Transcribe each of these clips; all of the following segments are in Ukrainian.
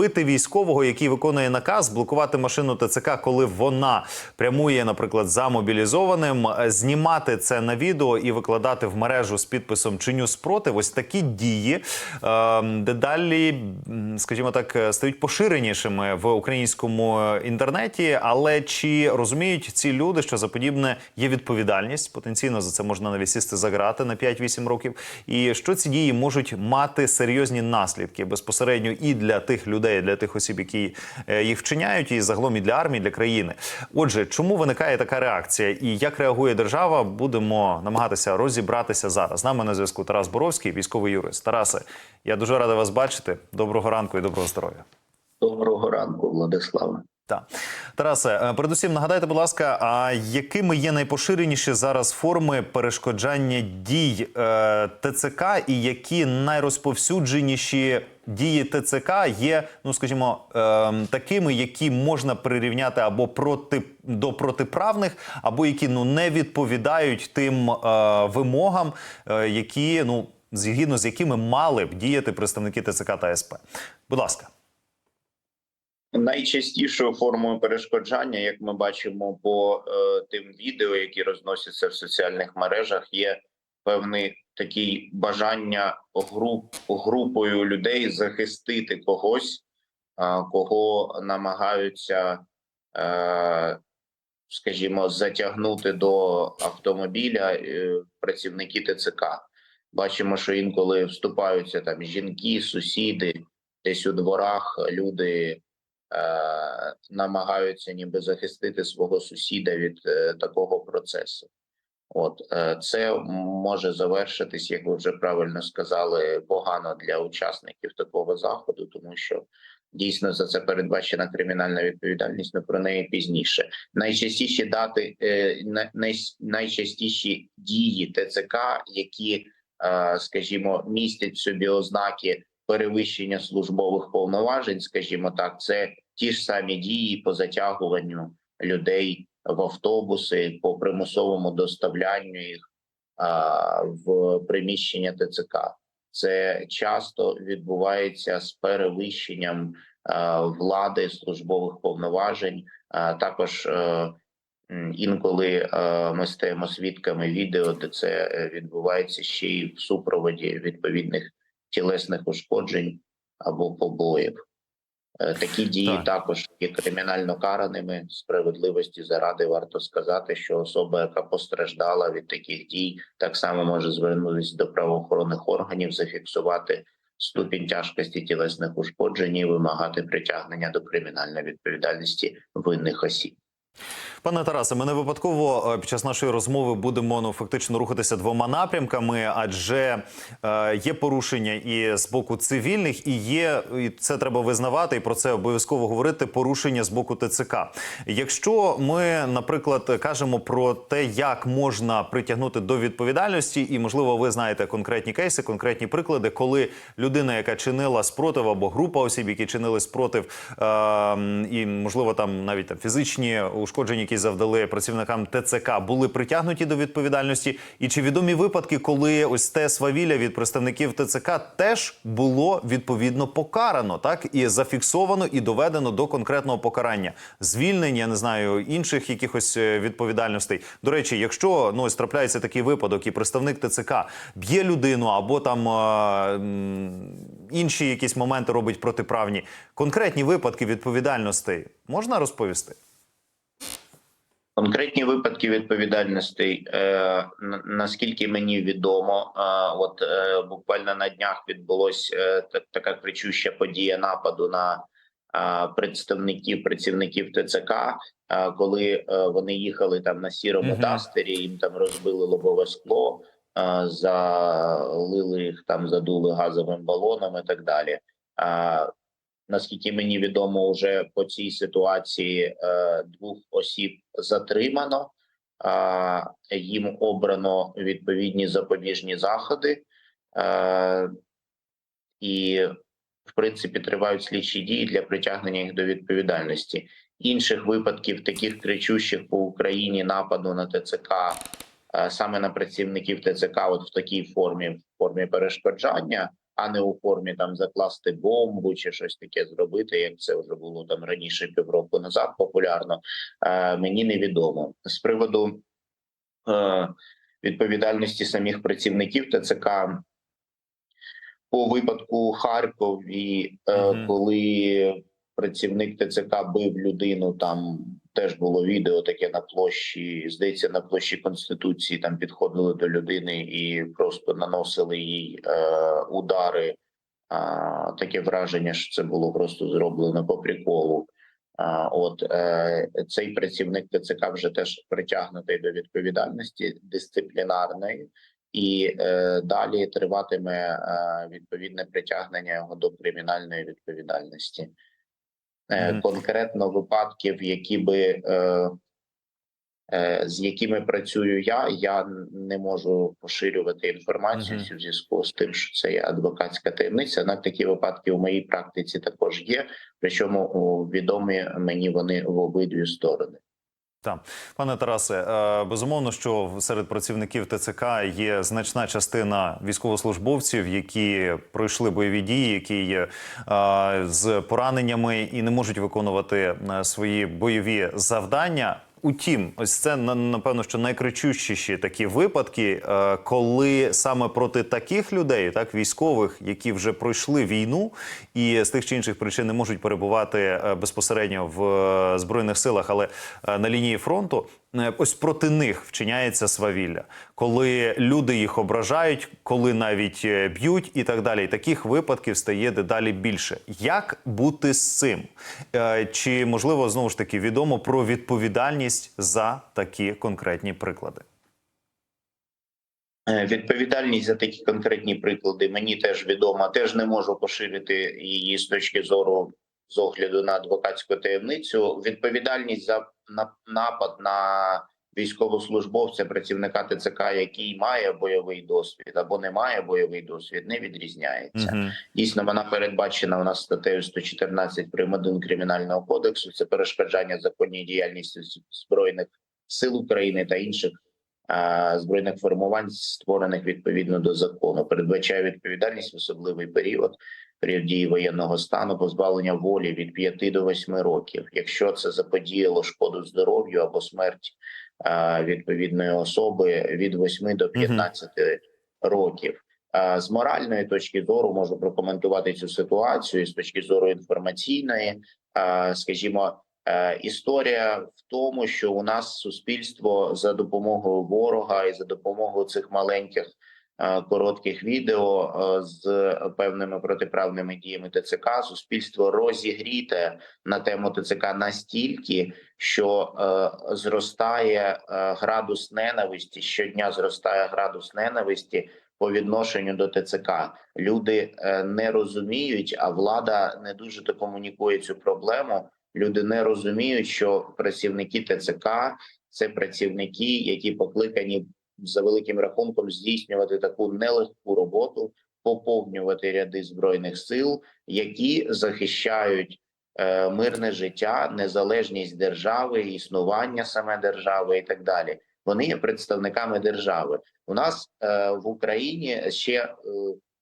бити військового, який виконує наказ, блокувати машину ТЦК, коли вона прямує, наприклад, за мобілізованим, е, знімати це на відео і викладати в мережу з підписом «Чиню спротив». Ось такі дії е, дедалі, скажімо так, е, стають поширенішими в українському е, інтернеті. Але чи розуміють ці люди, що за подібне є відповідальність? Потенційно за це можна навіть сісти за грати на 5-8 років. І що ці дії можуть мати серйозні наслідки безпосередньо і для тих людей, і для тих осіб, які е, їх вчиняють, і загалом і для армії, для країни. Отже, чому виникає така реакція, і як реагує держава? Будемо намагатися розібратися зараз. З нами на зв'язку Тарас Боровський, військовий юрист. Тарасе, я дуже радий вас бачити. Доброго ранку і доброго здоров'я. Доброго ранку, Владиславе. Так, Тарасе, е, передусім нагадайте, будь ласка, а якими є найпоширеніші зараз форми перешкоджання дій е, ТЦК, і які найрозповсюдженіші дії ТЦК є, ну скажімо, е, такими, які можна прирівняти або проти до протиправних, або які ну не відповідають тим е, вимогам, е, які ну згідно з якими мали б діяти представники ТЦК та СП. Будь ласка. Найчастішою формою перешкоджання, як ми бачимо по е, тим відео, які розносяться в соціальних мережах, є певне таке бажання груп групою людей захистити когось, кого намагаються, е, скажімо, затягнути до автомобіля е, працівники ТЦК. Бачимо, що інколи вступаються там жінки, сусіди, десь у дворах люди е, намагаються ніби захистити свого сусіда від е, такого процесу. От е, це може завершитись, як ви вже правильно сказали, погано для учасників такого заходу, тому що дійсно за це передбачена кримінальна відповідальність. але про неї пізніше. Найчастіші дати, е, най- най- найчастіші дії ТЦК, які, е, скажімо, містять в собі ознаки перевищення службових повноважень, скажімо так, це ті ж самі дії по затягуванню людей в автобуси, по примусовому доставлянню їх в приміщення ТЦК. Це часто відбувається з перевищенням влади службових повноважень. Також е, інколи е, ми стаємо свідками відео, де це е, відбувається ще й в супроводі відповідних тілесних ушкоджень або побоїв. Такі дії Так. також є кримінально караними. Справедливості заради варто сказати, що особа, яка постраждала від таких дій, так само може звернутися до правоохоронних органів, зафіксувати ступінь тяжкості тілесних ушкоджень і вимагати притягнення до кримінальної відповідальності винних осіб. Пане Тарасе, ми не випадково е, під час нашої розмови будемо ну фактично рухатися двома напрямками, адже е, є порушення і з боку цивільних, і є і це треба визнавати, і про це обов'язково говорити. Порушення з боку ТЦК. Якщо ми, наприклад, кажемо про те, як можна притягнути до відповідальності, і можливо, ви знаєте конкретні кейси, конкретні приклади, коли людина, яка чинила спротив, або група осіб, які чинили спротив, е, і можливо там навіть там фізичні ушкодження, які завдали працівникам ТЦК, були притягнуті до відповідальності. І чи відомі випадки, коли ось те свавілля від представників ТЦК теж було відповідно покарано, так і зафіксовано і доведено до конкретного покарання, звільнення, не знаю, інших якихось е, відповідальностей. До речі, якщо ну ось трапляється такий випадок, і представник ТЦК б'є людину або там е, інші якісь моменти робить протиправні, конкретні випадки відповідальностей можна розповісти? Конкретні випадки відповідальностей, е, наскільки мені відомо, е, от е, буквально на днях відбулася е, та- така кричуща подія нападу на е, представників працівників ТЦК, е, коли е, вони їхали там на сірому Мгм. дастері, їм там розбили лобове скло, е, залили їх там, задули газовим балоном і так далі. Е, Наскільки мені відомо, вже по цій ситуації е, двох осіб затримано, їм обрано відповідні запобіжні заходи, е, і, в принципі, тривають слідчі дії для притягнення їх до відповідальності. Інших випадків, таких кричущих по Україні нападу на ТЦК, е, саме на працівників ТЦК, от в такій формі, в формі перешкоджання а не у формі там закласти бомбу чи щось таке зробити, як це вже було там раніше півроку назад популярно. Е, мені невідомо з приводу е, відповідальності самих працівників ТЦК. По випадку Харкові, е, Мгм. коли працівник ТЦК бив людину, там теж було відео таке на площі. Здається, на площі Конституції там підходили до людини і просто наносили їй е, удари. А, таке враження, що це було просто зроблено по приколу. А, от е, цей працівник ТЦК вже теж притягнутий до відповідальності дисциплінарної, і е, далі триватиме е, відповідне притягнення його до кримінальної відповідальності. Е. Конкретно випадків, які би е, е, з якими працюю я, я не можу поширювати інформацію в зв'язку з тим, що це є адвокатська таємниця. На такі випадки у моїй практиці також є. Причому відомі мені вони в обидві сторони. Так, пане Тарасе, е, безумовно, що серед працівників ТЦК є значна частина військовослужбовців, які пройшли бойові дії, які є е, з пораненнями і не можуть виконувати е, свої бойові завдання. Утім, ось це на- напевно, що найкричущіші такі випадки, е, коли саме проти таких людей, так військових, які вже пройшли війну і з тих чи інших причин не можуть перебувати е, безпосередньо в е, збройних силах, але на лінії фронту, ось проти них вчиняється свавілля, коли люди їх ображають, коли навіть е, б'ють і так далі. Таких випадків стає дедалі більше. Як бути з цим? Е, Чи можливо знову ж таки відомо про відповідальність за такі конкретні приклади? Е, Відповідальність за такі конкретні приклади мені теж відома. Теж не можу поширити її з точки зору з огляду на адвокатську таємницю. Відповідальність за напад на військовослужбовця, працівника ТЦК, який має бойовий досвід або не має бойовий досвід, не відрізняється. Мгм. Дійсно, вона передбачена у нас статтею 114 прим. 1 кримінального кодексу. Це перешкоджання законній діяльності збройних сил України та інших збройних формувань, створених відповідно до закону. Передбачає відповідальність в особливий період, період дії воєнного стану, позбавлення волі від 5 до 8 років, якщо це заподіяло шкоду здоров'ю або смерть відповідної особи від 8 до 15 років. Е, З моральної точки зору можу прокоментувати цю ситуацію з точки зору інформаційної. Скажімо, історія в тому, що у нас суспільство за допомогою ворога і за допомогою цих маленьких е, коротких відео е, з певними протиправними діями ТЦК, суспільство розігріте на тему ТЦК настільки, що е, зростає е, градус ненависті щодня зростає градус ненависті по відношенню до ТЦК. Люди е, не розуміють, а влада не дуже то комунікує цю проблему. Люди не розуміють, що працівники ТЦК це працівники, які покликані за великим рахунком здійснювати таку нелегку роботу, поповнювати ряди збройних сил, які захищають е, мирне життя, незалежність держави, існування саме держави і так далі. Вони є представниками держави. У нас е, в Україні ще е,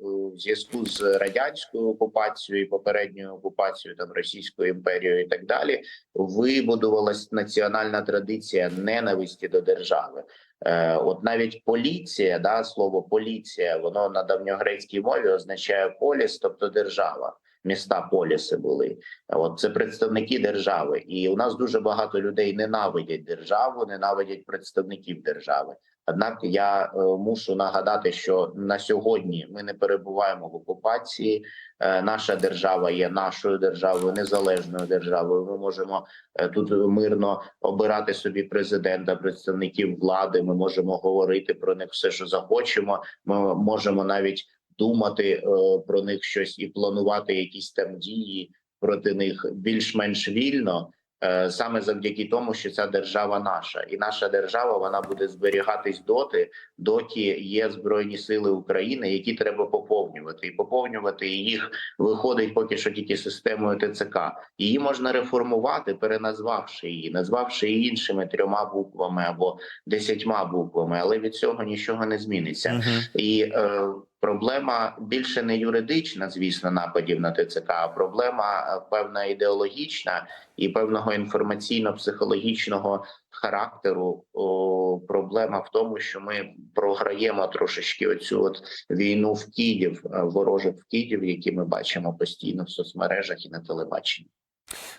у зв'язку з радянською окупацією попередньою окупацією там Російською імперією і так далі вибудувалась національна традиція ненависті до держави. Е, от навіть поліція, да слово поліція, воно на давньогрецькій мові означає поліс, тобто держава. Міста поліси були. От це представники держави, і у нас дуже багато людей ненавидять державу, ненавидять представників держави. Однак я е, мушу нагадати, що на сьогодні ми не перебуваємо в окупації. Е, наша держава є нашою державою, незалежною державою. Ми можемо е, тут мирно обирати собі президента, представників влади. Ми можемо говорити про них все, що захочемо. Ми можемо навіть думати про них щось і планувати якісь там дії проти них більш-менш вільно. Е, Саме завдяки тому, що ця держава наша, і наша держава вона буде зберігатись доти, доки є збройні сили України, які треба поповнювати, і поповнювати їх виходить поки що тільки системою ТЦК. Її можна реформувати, переназвавши її, назвавши її іншими трьома буквами або десятьма буквами, але від цього нічого не зміниться. Мгм. І е, Проблема більше не юридична, звісно, нападів на ТЦК, а проблема е, певна ідеологічна і певного інформаційно-психологічного характеру. О, проблема в тому, що ми програємо трошечки оцю от війну вкидів, е, ворожих вкидів, які ми бачимо постійно в соцмережах і на телебаченні.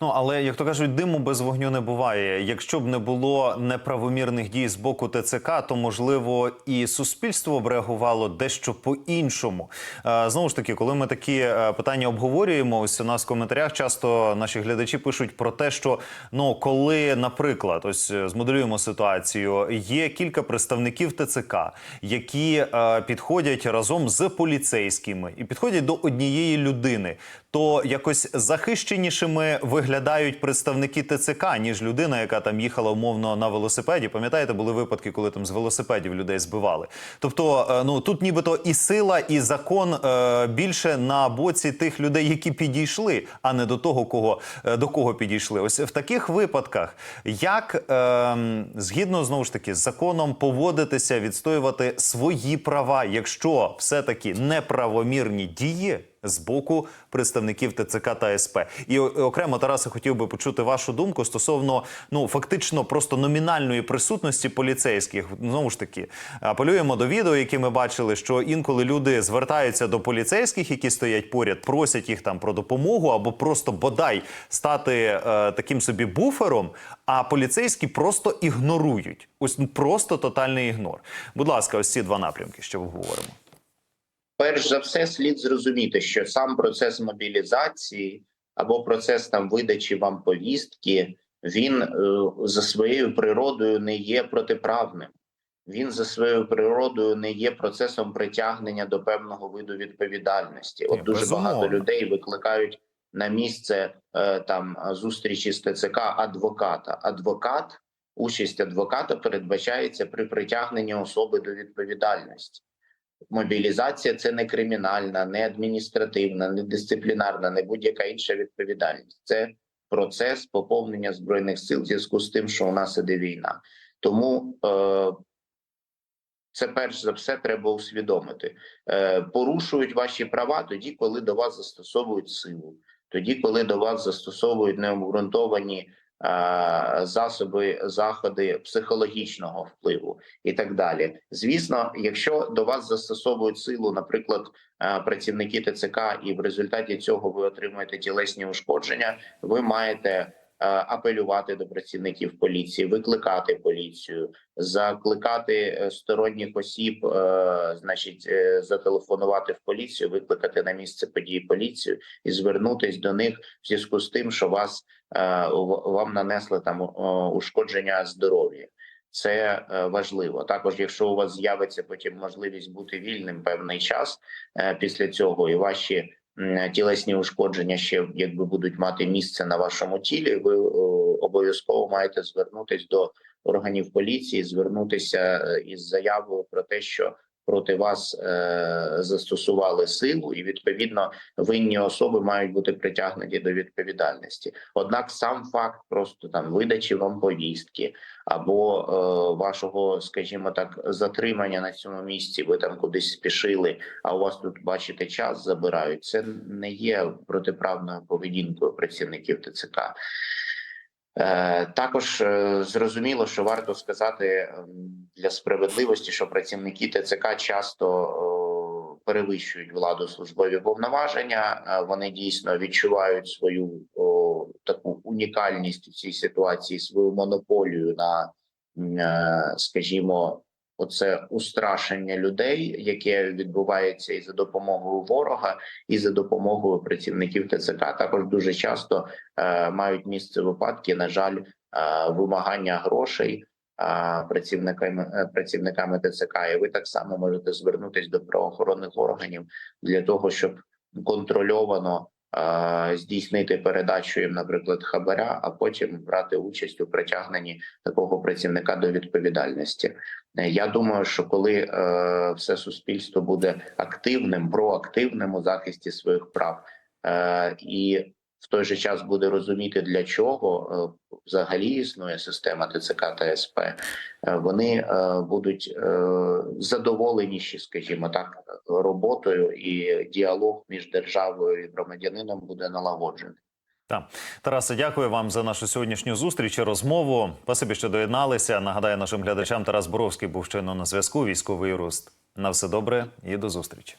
Ну але як то кажуть, диму без вогню не буває. Якщо б не було неправомірних дій з боку ТЦК, то можливо і суспільство б реагувало дещо по-іншому. Е, Знову ж таки, коли ми такі е, питання обговорюємо, ось у нас в коментарях часто наші глядачі пишуть про те, що ну коли, наприклад, ось е, змоделюємо ситуацію, є кілька представників ТЦК, які підходять разом з поліцейськими і підходять до однієї людини, то якось захищенішими виглядають представники ТЦК, ніж людина, яка там їхала умовно на велосипеді. Пам'ятаєте, були випадки, коли там з велосипедів людей збивали. Тобто, е, ну тут нібито і сила, і закон е, більше на боці тих людей, які підійшли, а не до того, кого е, до кого підійшли. Ось в таких випадках, як е, згідно знову ж таки з законом поводитися, відстоювати свої права, якщо все таки неправомірні дії з боку представників ТЦК та СП. І окремо Тарасе хотів би почути вашу думку стосовно ну фактично просто номінальної присутності поліцейських. Знову ж таки, апелюємо до відео, які ми бачили, що інколи люди звертаються до поліцейських, які стоять поряд, просять їх там про допомогу або просто бодай стати е, таким собі буфером. А поліцейські просто ігнорують. Ось ну, просто тотальний ігнор. Будь ласка, ось ці два напрямки, що обговоримо. Перш за все, слід зрозуміти, що сам процес мобілізації або процес там видачі вам повістки, він е, за своєю природою не є протиправним. Він за своєю природою не є процесом притягнення до певного виду відповідальності. От дуже безумовно. багато людей викликають на місце е, там зустрічі з ТЦК адвоката. Адвокат, участь адвоката передбачається при притягненні особи до відповідальності. Мобілізація це не кримінальна, не адміністративна, не дисциплінарна, не будь-яка інша відповідальність. Це процес поповнення збройних сил в зв'язку з тим, що у нас іде війна. Тому е, це перш за все треба усвідомити. Е, порушують ваші права тоді, коли до вас застосовують силу, тоді, коли до вас застосовують необґрунтовані засоби, заходи психологічного впливу і так далі. Звісно, якщо до вас застосовують силу, наприклад, е, працівники ТЦК, і в результаті цього ви отримуєте тілесні ушкодження, ви маєте е, апелювати до працівників поліції, викликати поліцію, закликати е, сторонніх осіб, е, значить, е, зателефонувати в поліцію, викликати на місце події поліцію і звернутись до них в зв'язку з тим, що вас е, вам нанесли там е, ушкодження здоров'я. Це е, важливо. Також, якщо у вас з'явиться потім можливість бути вільним певний час е, після цього, і ваші тілесні ушкодження ще якби будуть мати місце на вашому тілі, ви е, обов'язково маєте звернутись до органів поліції, звернутися е, із заявою про те, що проти вас е, застосували силу, і відповідно винні особи мають бути притягнуті до відповідальності. Однак сам факт просто там видачі вам повістки або е, вашого, скажімо так, затримання на цьому місці, ви там кудись спішили, а у вас тут бачите час забирають. Це не є протиправною поведінкою працівників ТЦК. Е, Також е, зрозуміло, що варто сказати ем, для справедливості, що працівники ТЦК часто перевищують владу службові повноваження. Вони дійсно відчувають свою о, таку унікальність у цій ситуації, свою монополію на, е, скажімо, оце устрашення людей, яке відбувається і за допомогою ворога, і за допомогою працівників ТЦК. Також дуже часто е, мають місце випадки, на жаль, е, вимагання грошей працівниками е, працівниками ТЦК. І ви так само можете звернутися до правоохоронних органів для того, щоб контрольовано здійснити передачу їм, наприклад, хабаря, а потім брати участь у притягненні такого працівника до відповідальності. Е, Я думаю, що коли е, все суспільство буде активним, проактивним у захисті своїх прав, і в той же час буде розуміти, для чого е, взагалі існує система ТЦК та СП, е, вони е, будуть задоволеніші, скажімо так, роботою, і діалог між державою і громадянином буде налагоджений. Так. Тарасе, дякую вам за нашу сьогоднішню зустріч і розмову. Спасибі, що доєдналися. Нагадаю нашим глядачам, Тарас Боровський був щойно на зв'язку. Військовий юрист. На все добре і до зустрічі.